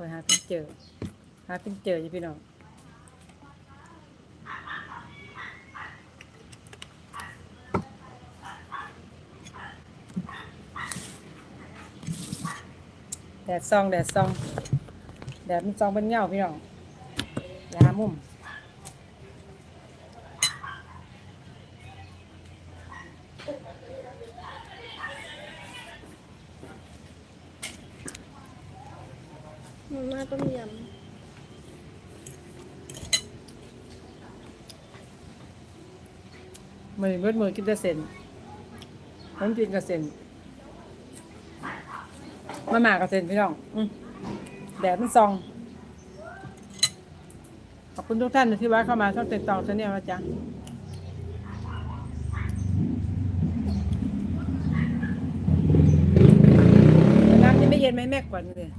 คอยหาเพิ่งเจอ หาเพิ่งเจอจ้ะพี่น้องแดดซองแดดซองแดดมันซองเป็นเงาพี่น้องอยาหามุม มือมือมือกินแต่เส้นผมกินกับเส้นมาหมากับเส้นพี่น้องอแดดมันซอง ขอบคุณทุกท่านที่ว่าเข้ามาช่องเต็มตองเนียวนะจ๊ะน้ำยังไม่เย็นไหมแม่กว่านี้เลย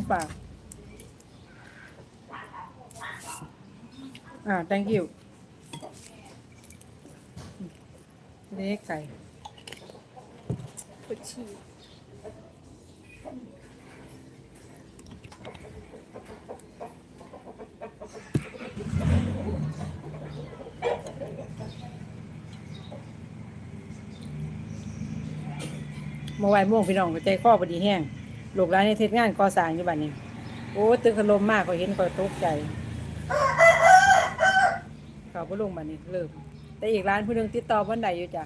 ของฝาก อ่า thank you เล็กไก่ปวดฉี่เมื่อวานม่วงพี่น้องก็ใจข้อพอดีแห้ง ลูกร้านในเทศงานก่อสร้างอยู่บ้านนี้โอ้ตึกถล่มมากก็เห็นก็ตกใจเขาก็ลงบ้านนี้เริ่มแต่อีกร้านผู้หนึงติดต่อวันใดอยู่จ้ะ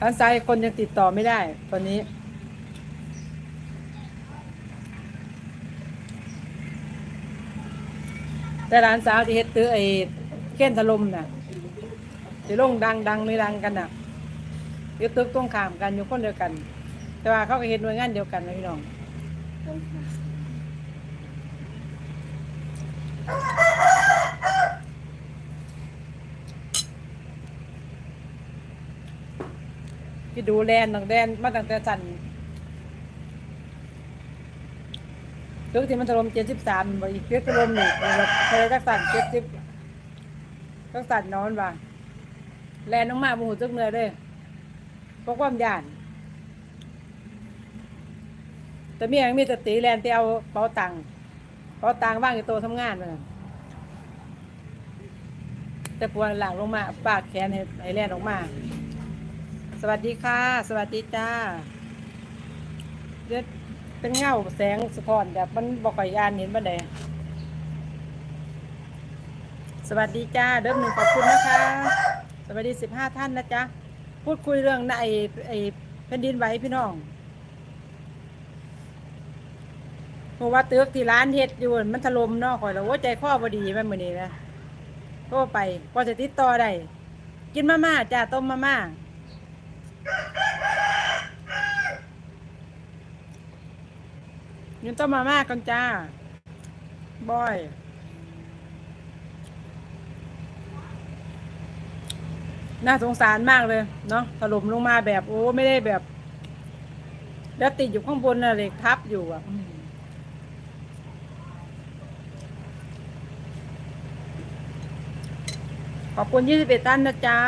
ร้านซ้ายคนยังติดต่อไม่ได้ตอนนี้ แต่ร้านสาวที่เฮ็ดตื้อไอ้เก้นถล่มน่ะที่ลงดังดังไม่ดังกันน่ะอยู่ตึกตรงข้ามกันอยู่คนเดียวกัน แต่ว่าเขาก็เห็นหน่วยงานเดียวกันนะพี่น้องที่ดูแลนตั้งแดนมาตั้งแต่สัน ตึกที่มันถล่มเจ็ดสิบสามบ่อีกตึกถล่มนี่แบบเคยจักสันเจ็ดสิบจักสันนอนว่าแลนลงมาบ่หูตึกเนื่อยเลยเพราะความย่าน แต่เมียยังมีสติแลนไปเอาเป๋าตังค์เป๋าตังค์ว่างอยู่โตทำงานเลยแต่ปวดหลังลงมา ปากแขนให้ให้แลนออกมา สวัสดีค่ะ สวัสดีจ้าเดี๋ยว เป็นเงาแสงสะท้อนแบบมันบอกก่อยอ่านเห็นบ้านใดสวัสดีจ้าเดิมหนึ่งขอบคุณนะคะ สวัสดีสิบห้าท่านนะจ๊ะพูดคุยเรื่องในไอ้ไอ้แผ่นดินไหวพี่น้องเพราะว่าเตือกที่ร้านเฮ็ดอยู่มันถล่มเนาะข่อยแล้วโอ้ใจข้อบดีแม่มื้อนี้นะโทรไปก็จะติดต่อได้กินมาม่าจ้าต้มมาม่า ยืนต้มมาม่ากันจ้า บอย น่าสงสารมากเลย เนาะถล่มลงมาแบบโอ้ไม่ได้แบบ แล้วติดอยู่ข้างบนน่ะเหล็กทับอยู่อะขอบคุณยี่สิบเอ็ดท่านนะจ๊ะ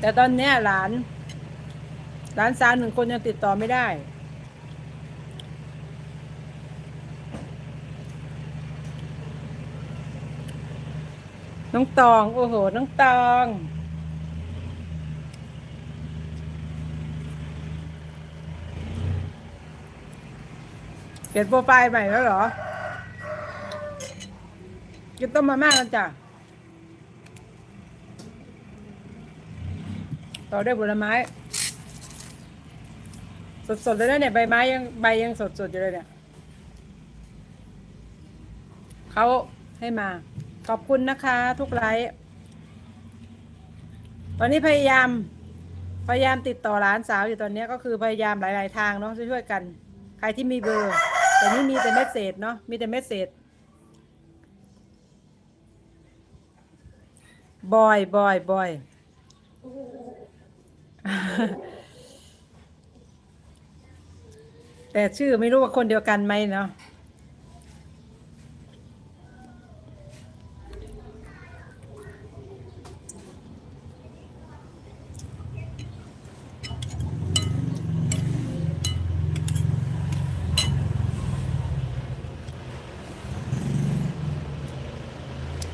แต่ตอนนี้หลาน หลานสาวหนึ่งคนยังติดต่อไม่ได้ น้องตอง โอ้โห น้องตอง เปลี่ยนโปรไฟล์ใหม่แล้วเหรอกินต้มมาม่ากันจ้ะต่อด้วยผลไม้ สดๆเลยนะเนี่ยใบไม้ยังใบยังสดๆอยู่เลยเนี่ยเขาให้มา ขอบคุณนะคะ ทุกไลฟ์ตอนนี้พยายาม พยายามติดต่อหลานสาวอยู่ตอนนี้ก็คือพยายามหลาย ๆ ทางเนาะช่วยๆกัน ใครที่มีเบอร์ แต่นี่มีแต่เมสเซจเนาะมีแต่เมสเซจบอยบอยบอย แต่ชื่อไม่รู้ว่าคนเดียวกันไหมเนาะ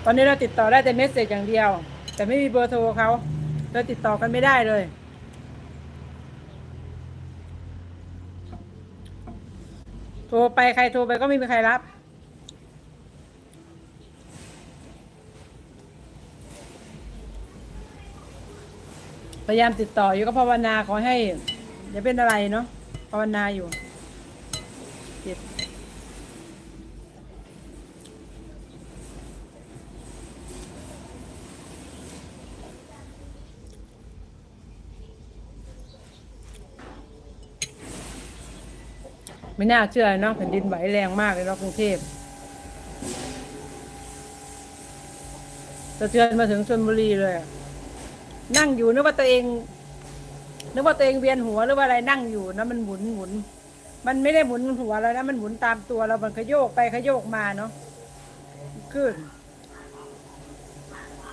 ตอนนี้เราติดต่อได้แต่เมสเซจอย่างเดียว แต่ไม่มีเบอร์โทรเขาเราติดต่อกันไม่ได้เลย โทรไปใครโทรไปก็ไม่มีใครรับ พยายามติดต่ออยู่ก็ภาวนาขอให้อย่าเป็นอะไรเนาะภาวนาอยู่ ไม่น่าเชื่อเนาะแผ่นดินไหวแรงมากเลยเนาะกรุงเทพสะเทือนมาถึงชลบุรีเลย นั่งอยู่นึกว่าตัวเองนึกว่าตัวเองเวียนหัวหรือว่าอะไรนั่งอยู่นะมันหมุนหมุน มันไม่ได้หมุนหัวเรานะมันหมุนตามตัวเรา มันขยโยกไปขยโยกมาเนาะขึ้น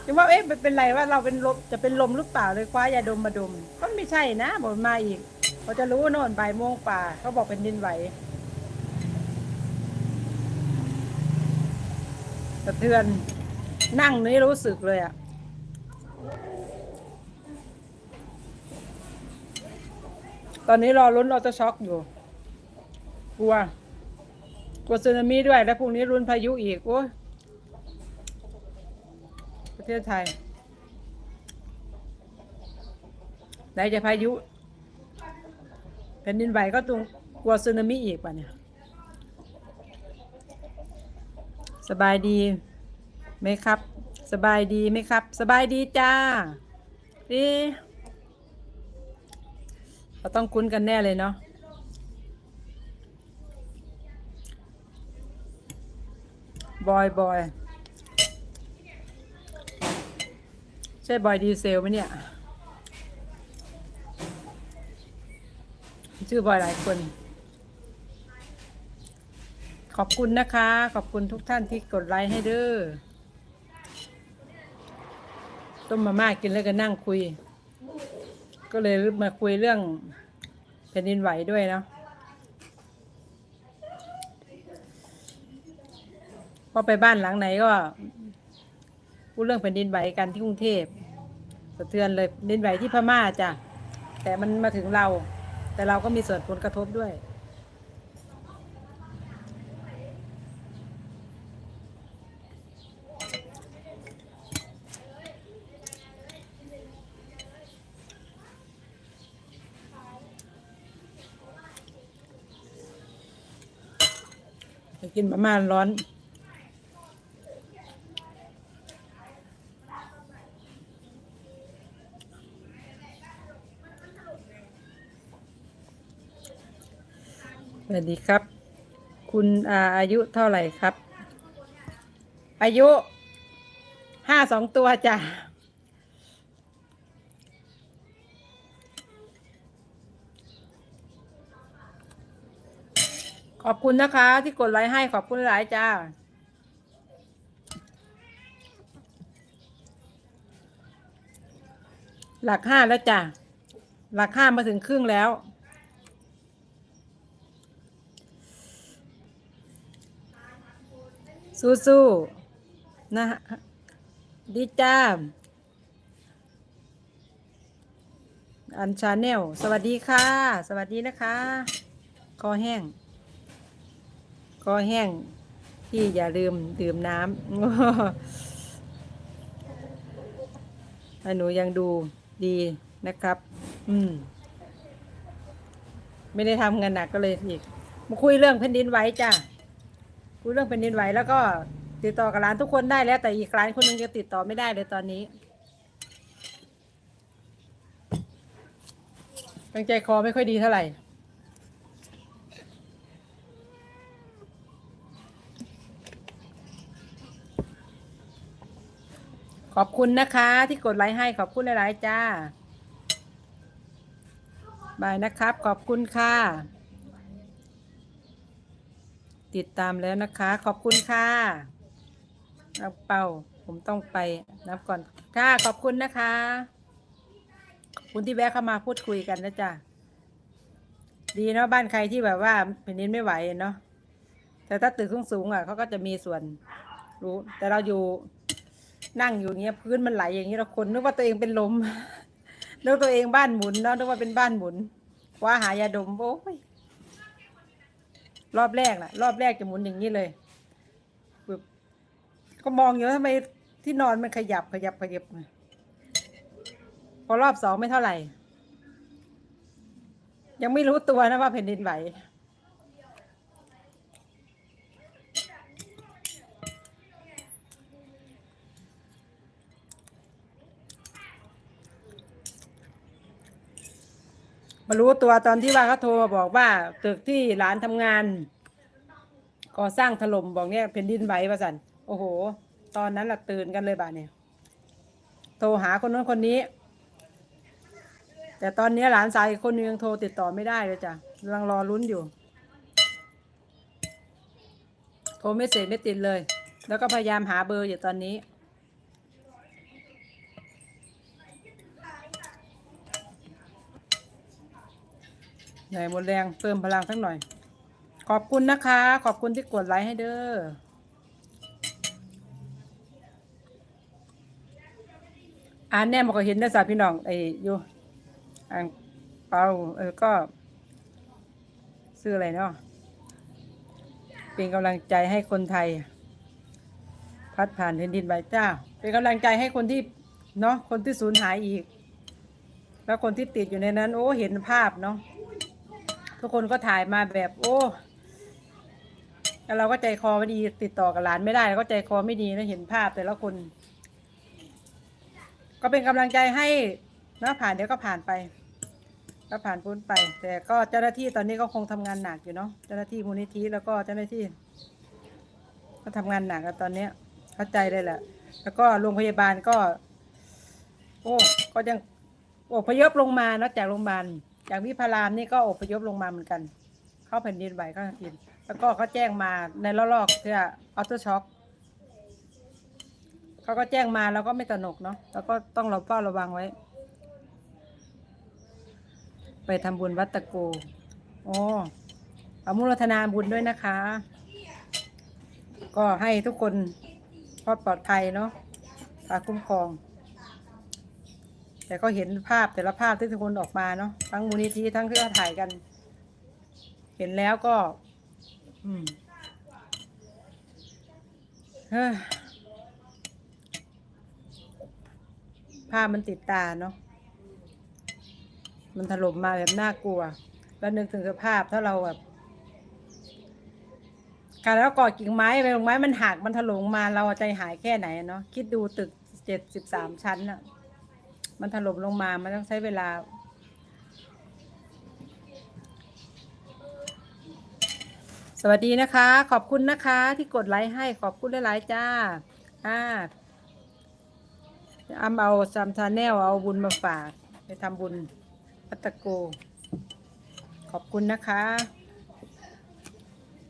จึงว่าเอ๊ะเป็นไรว่าเราเป็นลมจะเป็นลมหรือเปล่าเลยคว้ายาดมมาดม ก็ไม่ใช่นะบอกมาอีก เขาจะรู้โน่นบ่ายโมงป่าเขาบอกเป็นดินไหวสะเทือนนั่งนี่รู้สึกเลยอะตอนนี้รอลุ้นเราจะช็อกอยู่ กลัว กลัวสึนามิด้วย แล้วพรุ่งนี้รุนพายุอีก โอ้ยประเทศไทยไหนจะพายุ แผ่นดินไหวก็ตรงกลัวสึนามิอีกป่ะเนี่ย สบายดีไหมครับ สบายดีไหมครับ สบายดีจ้าเอ๊ะเราต้องคุ้นกันแน่เลยเนาะบอยบอย ใช่บอยดีเซลไหมเนี่ย ชื่อบอยหลายคน ขอบคุณนะคะ ขอบคุณทุกท่านที่กดไลค์ให้เด้อต้มมาม่ากินแล้วก็นั่งคุย ก็เลยมาคุยเรื่องแผ่นดินไหวด้วยเนาะพอไปบ้านหลังไหนก็พูดเรื่องแผ่นดินไหวกันที่กรุงเทพสะเทือนเลยดินไหวที่พม่าจ้ะแต่มันมาถึงเรา แต่เราก็มีส่วนผลกระทบด้วย กินมาม่าร้อน วัสดีครับ คุณอาอายุเท่าไหร่ครับ อายุห้าสองตัวจ้ะขอบคุณนะคะ ที่กดไลค์ให้ขอบคุณหลายจ้า หลักห้าแล้วจ้ะ หลักห้ามาถึงครึ่งแล้ว สู้ๆนะฮะดีจ้าอันชาแนลสวัสดีค่ะ สวัสดีนะคะ คอแห้ง คอแห้งที่อย่าลืมดื่มน้ำให้หนูยังดูดีนะครับ อืม ไม่ได้ทำงานหนักก็เลยอีก มาคุยเรื่องแผ่นดินไหวจ้ะ ยเรื่องแผ่นดินไหวแล้วก็ติดต่อกับร้านทุกคนได้แล้ว แต่อีกร้านคนหนึงยังติดต่อไม่ได้เลยตอนนี้ตั้งใจคอไม่ค่อยดีเท่าไหร่ขอบคุณนะคะ ที่กดไลค์ให้ขอบคุณหลาย ๆ จ้า บายนะครับ ขอบคุณค่ะ ติดตามแล้วนะคะ ขอบคุณค่ะนับเป่า ผมต้องไปนับก่อนค่ะขอบคุณนะคะขอบคุณที่แวะเข้ามาพูดคุยกันนะจ๊ะดีเนาะบ้านใครที่แบบว่าแผ่นดินไม่ไหวเนาะแต่ถ้าตึกสูงๆอะเขาก็จะมีส่วนรู้ แต่เราอยู่นั่งอยู่เงี้ยพื้นมันไหลอย่างนี้เราคนนึกว่าตัวเองเป็นลมนึกตัวเองบ้านหมุนเนาะนึกว่าเป็นบ้านหมุนว้าหายาดมโอ้ย รอบแรกน่ะ รอบแรกจะหมุนอย่างนี้เลยปึ๊บก็มองอยู่ว่าทำไมที่นอนมันขยับขยับขยับพอรอบสองไม่เท่าไหร่ ยังไม่รู้ตัวนะว่าแผ่นดินไหว มารู้ตัวตอนที่ว่าเขาโทรมาบอกว่าตึกที่ร้านทำงานก่อสร้างถล่มบอกเนี่ยแผ่นดินไหวประสันโอ้โห ตอนนั้นละตื่นกันเลยบ่าเนี่ยโทรหาคนนู้นคนนี้ แต่ตอนนี้หลานสาวอีกคนนึงยังโทรติดต่อไม่ได้เลยจ้ะกำลังรอลุ้นอยู่ โทรไม่เสร็จไม่ติดเลย แล้วก็พยายามหาเบอร์อยู่ตอนนี้ เหน่อยหมดแรงเติมพลังสักหน่อย ขอบคุณนะคะ ขอบคุณที่กดไลค์ให้เด้ออ่านแน่บอกก็เห็นนะสาพี่น้องไอ้อยู่อ่างเปาเออก็ซื้ออะไรเนาะเป็นกำลังใจให้คนไทย พัดผ่านแผ่นดินไหวเจ้า เป็นกำลังใจให้คนที่เนาะคนที่สูญหายอีก แล้วคนที่ติดอยู่ในนั้น โอ้เห็นภาพเนาะ ทุกคนก็ถ่ายมาแบบโอ้แล้วเราก็ใจคอไม่ดีติดต่อกับหลานไม่ได้เราก็ใจคอไม่ดีนะเห็นภาพแต่ละคน ก็เป็นกำลังใจให้นะผ่านเดี๋ยวก็ผ่านไป ก็ผ่านพ้นไป แต่ก็เจ้าหน้าที่ตอนนี้ก็คงทำงานหนักอยู่เนาะเจ้าหน้าที่มูลนิธิแล้วก็เจ้าหน้าที่ ก็ทำงานหนักกันตอนเนี้ย เข้าใจเลยแหละแล้วก็โรงพยาบาลก็ โอ้ก็ยังอพยพลงมานะจากโรงพยาบาล จากวิพารามนี่ก็อพยพลงมาเหมือนกัน เข้าแผ่นดินไหวก็กิน แล้วก็เขาแจ้งมาในระลอกเพื่ออัลตราช็อคเขาก็แจ้งมาแล้วก็ไม่ตระหนกเนาะแล้วก็ต้องระเฝ้าระวังไว้ ไปทำบุญวัดตะโกโอ้อมุรธนาบุญด้วยนะคะ ก็ให้ทุกคนปลอดปลอดภัยเนาะพาคุ้มครอง แต่ก็เห็นภาพแต่ละภาพที่ทุกคนออกมาเนาะทั้งมูลนิธิทั้งที่เขาถ่ายกัน เห็นแล้วก็ อืมเฮ้ยภาพมันติดตาเนาะ มันถล่มมาแบบน่ากลัว แล้วนึกถึงสภาพถ้าเราแบบ การแล้วก่อกิ่งไม้ไปลงไม้มันหักมันถล่มมาเราใจหายแค่ไหนเนาะ คิดดูตึกเจ็ดสิบสามชั้นอะ มันถล่มลงมา มันต้องใช้เวลา สวัสดีนะคะ ขอบคุณนะคะ ที่กดไลค์ให้ขอบคุณหลายๆจ้า อ่าอำเอาซัมทาแนลเอาบุญมาฝาก ไปทำบุญพัตโก ขอบคุณนะคะ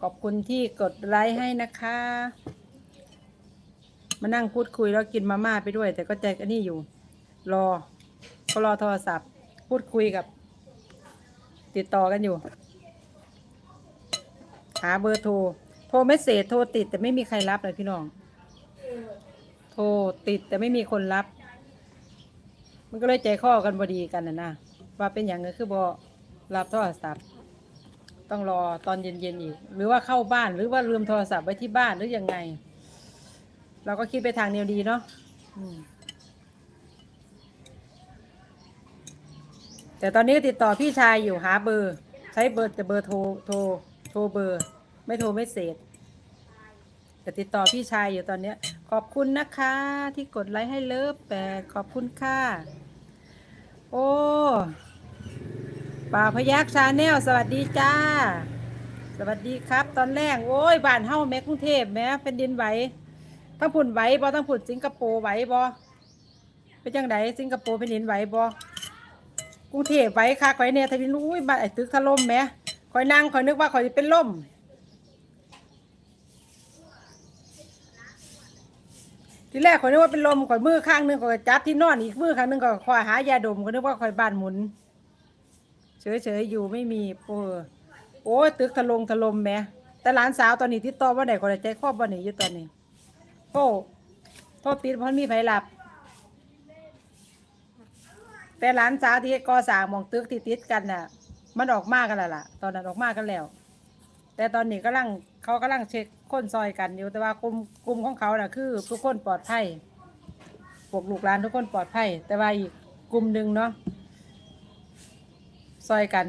ขอบคุณที่กดไลค์ให้นะคะ มานั่งพูดคุยแล้วกินมาม่าไปด้วย แต่ก็ใจกันนี่อยู่ รอก็รอโทรศัพท์ พูดคุยกับ ติดต่อกันอยู่ หาเบอร์โทร โทรไม่เสร็จโทรติดแต่ไม่มีใครรับเลยพี่น้อง โทรติดแต่ไม่มีคนรับ มันก็เลยใจข้อกันบดีกันนะนะว่าเป็นอย่างเงี้คือบอรับโทรศัพท์ ต้องรอตอนเย็นๆอีก หรือว่าเข้าบ้านหรือว่าลืมโทรศัพท์ไว้ที่บ้านหรือยังไง เราก็คิดไปทางแนวดีเนาะอืม แต่ตอนนี้ติดต่อพี่ชายอยู่หาเบอร์ ใช้เบอร์แต่เบอร์โทรโทรโทรเบอร์ ไม่โทรไม่เสร็จแต่ติดต่อพี่ชายอยู่ตอนเนี้ย ขอบคุณนะคะ ที่กดไลค์ให้เลิฟแปดขอบคุณค่ะ โอ้ป่าพยักชาแนลสวัสดีจ้า สวัสดีครับ ตอนแรกโอ้ยบ้านเฮาแม่กรุงเทพแม่เป็นดินไหวทั้งผุ่นไหวบ่ทั้งผุ่นสิงคโปร์ไหวบ่เป็นจังไดสิงคโปร์เป็นดินไหวบ่ กรุงเทพไหวค่ะข่อยเนี่ยทวินอุ้ยบ้านไอ้ตึกถล่มแหม่ข่อยนั่งข่อยนึกว่าข่อยสิเป็นลมทีแรกข่อยนึกว่าเป็นลมข่อยมือข้างหนึงข่อยจับที่นอนอีกมือข้างหนึงก็ข่อยหายาดมข่อยนึกว่าข่อยบ้านหมุนเฉยๆอยู่ไม่มีเอโอ้ยตึกถล่มถล่มแหมแต่หลานสาวตอนนี้ติดต่อว่าไหนก็ได้ใจครอบว่าไหนอยู่ตอนนี้โอ้โทษติดเพราะมีไผหลับ แต่หลานสาวที่ก่อสร้างหมองตึกที่ติดกันน่ะ มันออกมากันแล้วล่ะ ตอนนั้นออกมากันแล้ว แต่ตอนนี้กำลังเขากำลังเช็คคนซอยกันอยู่แต่ว่ากลุ่มกลุ่มของเขาน่ะคือทุกคนปลอดภัยพวกลูกหลานทุกคนปลอดภัย แต่ว่าอีกกลุ่มหนึ่งเนาะซอยกัน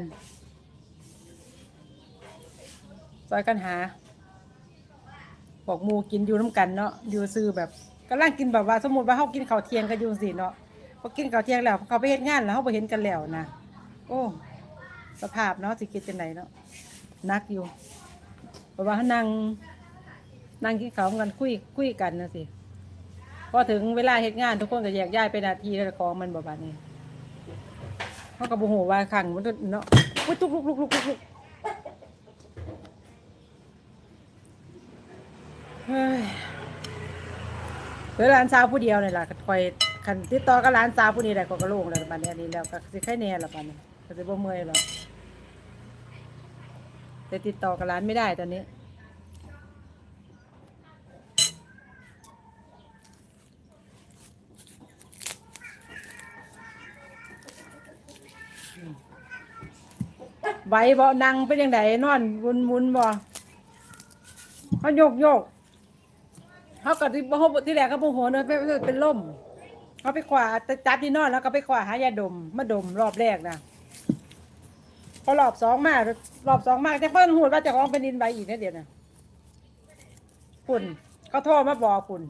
ซอยกันหาบอกมูกินอยู่น้ำกันเนาะอยู่ซื้อแบบกำลังกินแบบว่าสมมติว่าเขากินข้าวเที่ยงกันอยู่สิเนาะ พอกินข้าวเที่ยงแล้วเขาไปเฮ็ดงานแล้วเขาไปเห็นกันแล้วนะโอ้ สภาพเนาะสิคิดจังไหนเนาะนักอยู่เพราะว่าเขานั่งนั่งกินข้าวกันคุยคุยกันนะสิพอถึงเวลาเฮ็ดงาน ทุกคนก็แยกย้ายไปนาทีแล้วของมันแบบนี้เขาก็บ่ฮู้ว่าขังมันเนาะอุ้ยตุกลุกลุกลุกลุกลุกเฮ้ยเหลือหลาสาวผู้เดียวนี่แหละก็คอย คันติดต่อกับหลานสาวผู้นี้ได้ก็กระโลงแล้วบัดนี้อันนี้แล้วก็สิแค่แน่ละบัดนี้ก็สิบ่เมื่อยหรอกแต่ติดต่อกับหลานไม่ได้ตอนนี้ไหวบ่นั่งเป็นยังไงนอนวนมุนบ่เขาโยกโยกเขาก็ที่บ่ที่แรกเขาบ่หัวเนอะเป็นเป็นลม เขาไปขวาจับที่นอนแล้วก็ไปขวาหายาดมมาดมรอบแรกนะพอรอบสองมากรอบสองมากแต่เพิ่นหูว่าจะของเป็นดินไหวอีกนะเดี๋ยวนะปุ่นเขาโทรมาบอกปุ่น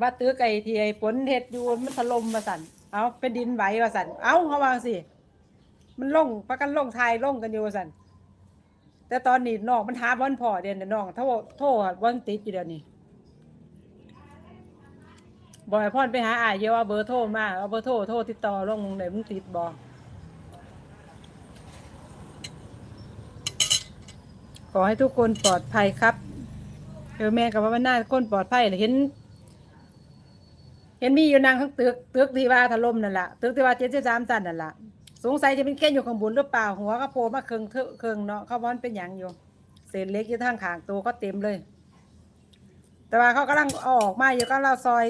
ว่าตื้อไก่ที่ฝนเห็ดอยู่มันถล่มมาสั่นเอาเป็นดินไหวมาสั่นเอาเขาวางสิมันล่งประกันล่งทายล่งกันอยู่สันแต่ตอนนี้น้องมันหาบอลพอเดียนน้องโทษโทษบอลติดอยู่เดี๋ยวนี้ บอยพ่อนไปหาอายเยอะว่าเบอร์โทรมาเอาเบอร์โทรโทรติดต่อลงมงไหนมึงติดบอขอให้ทุกคนปลอดภัยครับเออแม่กับว่ามันน่าคนปลอดภัยเห็น เห็นมีอยู่นางข้างตึกตึกที่ว่าถล่มนั่นแหละตึกที่ว่าเจ็ดสิบสามตันนั่นแหละสงสัยจะเป็นแค่อยู่ข้างบนหรือเปล่าหัวก็โผล่มาเคืองเถอะเคืองเนาะเขาว่ามันเป็นหยังอยู่เศษเล็กยู่ทางขางตัวก็เต็มเลย แต่ว่าเขากำลังอออกมาอยู่ก็เราซอย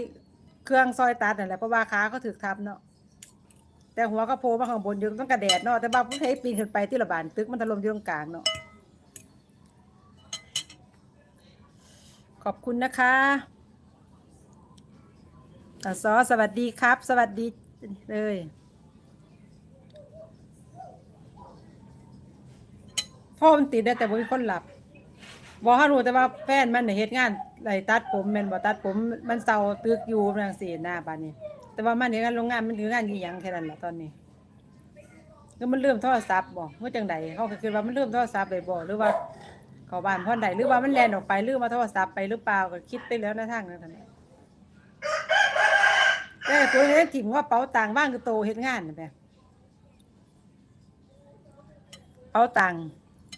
เครื่องซอยตัดนั่นแหละเพราะว่าขาเขาถือทับเนาะแต่หัวก็โผล่มาข้างบนอยู่ต้องกระแดดเนาะแต่บางผู้ใช้ปีนขึ้นไปที่ระบานตึกมันถล่มอยู่ตรงกลางเนาะขอบคุณนะคะอะซอสวัสดีครับ สวัสดีเลยพ่อมันติดได้แต่บ่มีคนหลับ บอกเขารู้แต่ว่าแฟนมันน่ะเฮ็ดงานไรตัดผมแม่นบ่ตัดผมมันเซาตึกอยู่จังซี่หน้าบ้านนี้ แต่ว่ามันเฮ็ดงานโรงงานมันคืองานอีหยังแค่นั้นล่ะตอนนี้คือมันเริ่มโทรศัพท์บ่ว่าจังใดเขาก็คิดว่ามันเริ่มโทรศัพท์ไปบ่หรือว่าเข้าบ้านพ่อนใดหรือว่ามันแล่นออกไปหรือว่าโทรศัพท์ไปหรือเปล่าก็คิดไปแล้วในทางนั้นท่านน่ะแต่ตัวเฮ็ดถิ่มว่าเป๋าตังค์ว่างคือโตเฮ็ดงานน่ะแหมเป๋าตังค์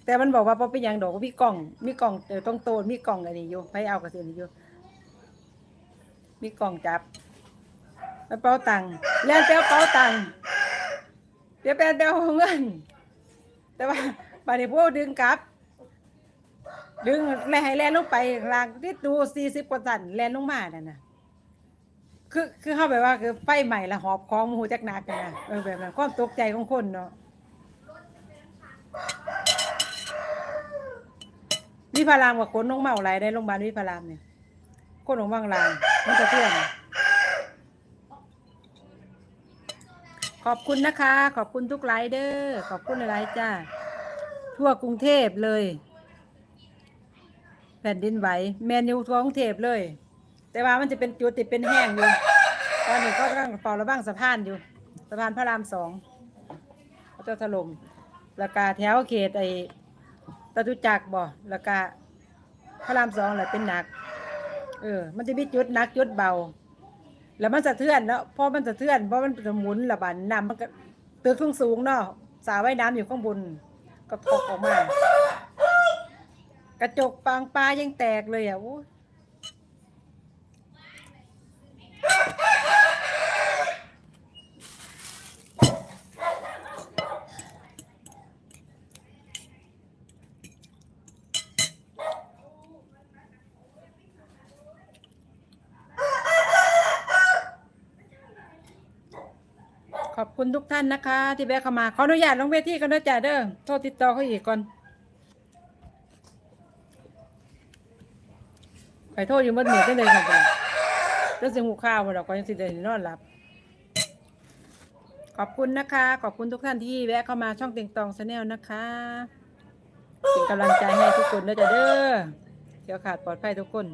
แต่มันบอกว่าพอเป็นยังดอกว่ามีกล่อง มีกล่องเออต้องโตนมีกล่องอะไรอยู่ไปเอากระเสียนอยู่มีกล่องจับแล้วเป๋าตังค์แล้วเป้าเป๋าตังค์เดี๋ยวแปลเดี๋ยวเงิน แต่ว่าบาดนี้พวกดึงกลับ ดึงแล่ให้แล่นลงไปลางที่ดูสี่สิบกว่าตันแล่นลงมานั่นน่ะคือคือเข้าไปว่าคือไฟใหม่ละหอบของหูจักหนักกันนะเออแบบนั้นความตกใจของคนเนาะ วิพารามกับคนน้องเมาไรได้โรงพยาบาลวิพารามเนี่ยคนของบางรามมันจะเพื่อนขขอบคุณนะคะ ขอบคุณทุกไลน์เดอร์ขอบคุณหลายจ้า ทั่วกรุงเทพเลย แผ่นดินไหวแมนยูทั่วกรุงเทพเลย แต่ว่ามันจะเป็นจุดติดเป็นแห้งอยู่ตอนนี้ก็กำลังเป่าระบ้างสะพานอยู่สะพานพระรามสองเขาจะถล่มแล้วก็แถวเขตไอ ตะตุจักบ่แล้วก็พระรามสองแหละเป็นหนัก เออ มันจะมีจุดหนักจุดเบา แล้วมันสะเทือนแล้วพอมันสะเทือนเพราะมันจะหมุนระบาดน้ำมันก็ตึกสูงเนาะสาว่ายน้ำอยู่ข้างบนก็ตกออกมา กระจกปางปลายังแตกเลยอะโอ้บ คุณทุกท่านนะคะ ที่แวะเข้ามา ขออนุญาตลงเวทีกันด้วยจ้ะเด้อโทษติดต่อเขาอีกก่อนไปโทษอยู่เมื่อเหนื่อยจังเลยค่ะคุณเจ้าสิหูข้าวบ่ดอกก็ยังสิได้นอนหลับ ขอบคุณนะคะ ขอบคุณทุกท่านที่แวะเข้ามาช่องเต็งตองชาแนลนะคะเป็นกำลังใจให้ทุกคนนะจ๊ะเด้อเดี๋ยวขาดปลอดภัยทุกคน